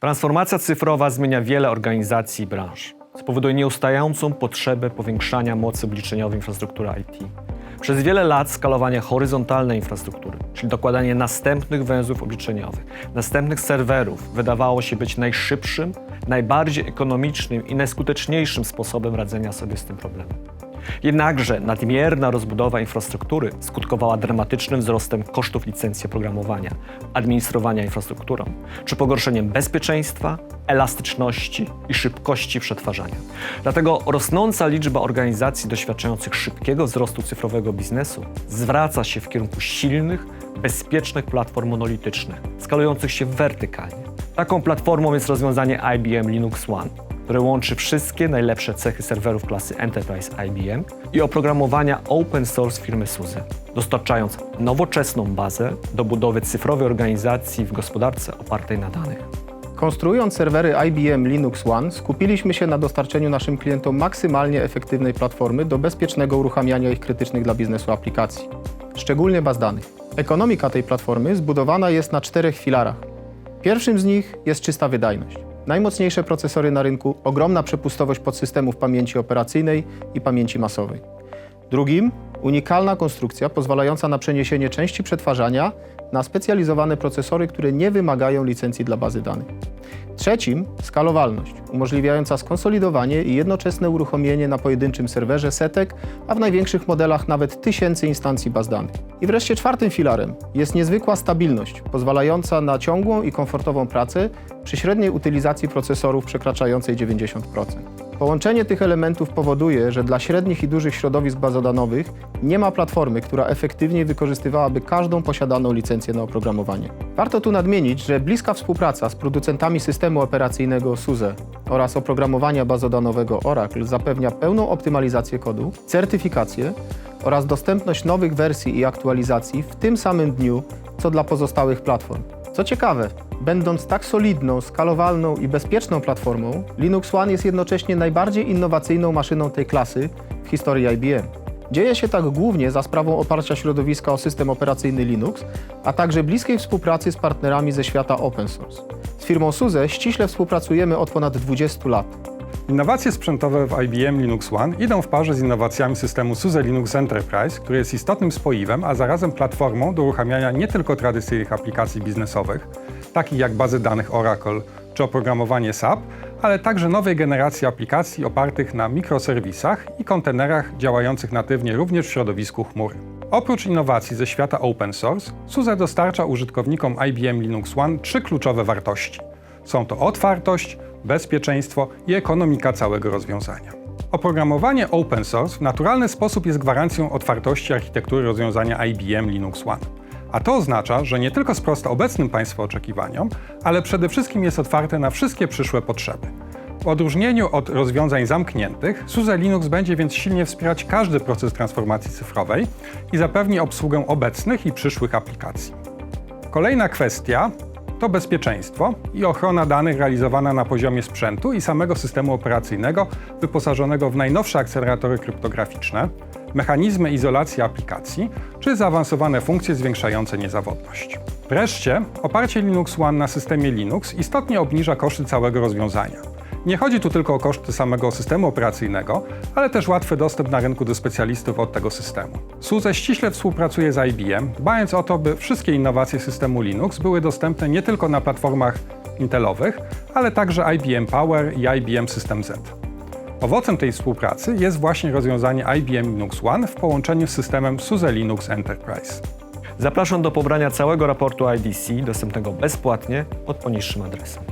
Transformacja cyfrowa zmienia wiele organizacji i branż. Spowoduje nieustającą potrzebę powiększania mocy obliczeniowej infrastruktury IT. Przez wiele lat skalowanie horyzontalnej infrastruktury, czyli dokładanie następnych węzłów obliczeniowych, następnych serwerów, wydawało się być najszybszym, najbardziej ekonomicznym i najskuteczniejszym sposobem radzenia sobie z tym problemem. Jednakże nadmierna rozbudowa infrastruktury skutkowała dramatycznym wzrostem kosztów licencji oprogramowania, administrowania infrastrukturą, czy pogorszeniem bezpieczeństwa, elastyczności i szybkości przetwarzania. Dlatego rosnąca liczba organizacji doświadczających szybkiego wzrostu cyfrowego biznesu zwraca się w kierunku silnych, bezpiecznych platform monolitycznych, skalujących się wertykalnie. Taką platformą jest rozwiązanie IBM Linux One, które łączy wszystkie najlepsze cechy serwerów klasy Enterprise IBM i oprogramowania open source firmy SUSE, dostarczając nowoczesną bazę do budowy cyfrowej organizacji w gospodarce opartej na danych. Konstruując serwery IBM Linux One, skupiliśmy się na dostarczeniu naszym klientom maksymalnie efektywnej platformy do bezpiecznego uruchamiania ich krytycznych dla biznesu aplikacji, szczególnie baz danych. Ekonomika tej platformy zbudowana jest na czterech filarach. Pierwszym z nich jest czysta wydajność. Najmocniejsze procesory na rynku, ogromna przepustowość podsystemów pamięci operacyjnej i pamięci masowej. Drugim unikalna konstrukcja pozwalająca na przeniesienie części przetwarzania na specjalizowane procesory, które nie wymagają licencji dla bazy danych. Trzecim skalowalność, umożliwiająca skonsolidowanie i jednoczesne uruchomienie na pojedynczym serwerze setek, a w największych modelach nawet tysięcy instancji baz danych. I wreszcie czwartym filarem jest niezwykła stabilność, pozwalająca na ciągłą i komfortową pracę przy średniej utylizacji procesorów przekraczającej 90%. Połączenie tych elementów powoduje, że dla średnich i dużych środowisk bazodanowych nie ma platformy, która efektywnie wykorzystywałaby każdą posiadaną licencję na oprogramowanie. Warto tu nadmienić, że bliska współpraca z producentami systemu operacyjnego SUSE oraz oprogramowania bazodanowego Oracle zapewnia pełną optymalizację kodu, certyfikację oraz dostępność nowych wersji i aktualizacji w tym samym dniu, co dla pozostałych platform. Co ciekawe, będąc tak solidną, skalowalną i bezpieczną platformą, Linux One jest jednocześnie najbardziej innowacyjną maszyną tej klasy w historii IBM. Dzieje się tak głównie za sprawą oparcia środowiska o system operacyjny Linux, a także bliskiej współpracy z partnerami ze świata open source. Z firmą SUSE ściśle współpracujemy od ponad 20 lat. Innowacje sprzętowe w IBM Linux One idą w parze z innowacjami systemu SUSE Linux Enterprise, który jest istotnym spoiwem, a zarazem platformą do uruchamiania nie tylko tradycyjnych aplikacji biznesowych, takich jak bazy danych Oracle czy oprogramowanie SAP, ale także nowej generacji aplikacji opartych na mikroserwisach i kontenerach działających natywnie również w środowisku chmury. Oprócz innowacji ze świata open source, SUSE dostarcza użytkownikom IBM Linux One trzy kluczowe wartości. Są to otwartość, bezpieczeństwo i ekonomika całego rozwiązania. Oprogramowanie open source w naturalny sposób jest gwarancją otwartości architektury rozwiązania IBM Linux One. A to oznacza, że nie tylko sprosta obecnym Państwa oczekiwaniom, ale przede wszystkim jest otwarte na wszystkie przyszłe potrzeby. W odróżnieniu od rozwiązań zamkniętych, SUSE Linux będzie więc silnie wspierać każdy proces transformacji cyfrowej i zapewni obsługę obecnych i przyszłych aplikacji. Kolejna kwestia to bezpieczeństwo i ochrona danych realizowana na poziomie sprzętu i samego systemu operacyjnego wyposażonego w najnowsze akceleratory kryptograficzne, mechanizmy izolacji aplikacji czy zaawansowane funkcje zwiększające niezawodność. Wreszcie, oparcie Linux One na systemie Linux istotnie obniża koszty całego rozwiązania. Nie chodzi tu tylko o koszty samego systemu operacyjnego, ale też łatwy dostęp na rynku do specjalistów od tego systemu. SUSE ściśle współpracuje z IBM, dbając o to, by wszystkie innowacje systemu Linux były dostępne nie tylko na platformach Intelowych, ale także IBM Power i IBM System Z. Owocem tej współpracy jest właśnie rozwiązanie IBM Linux One w połączeniu z systemem SUSE Linux Enterprise. Zapraszam do pobrania całego raportu IDC dostępnego bezpłatnie pod poniższym adresem.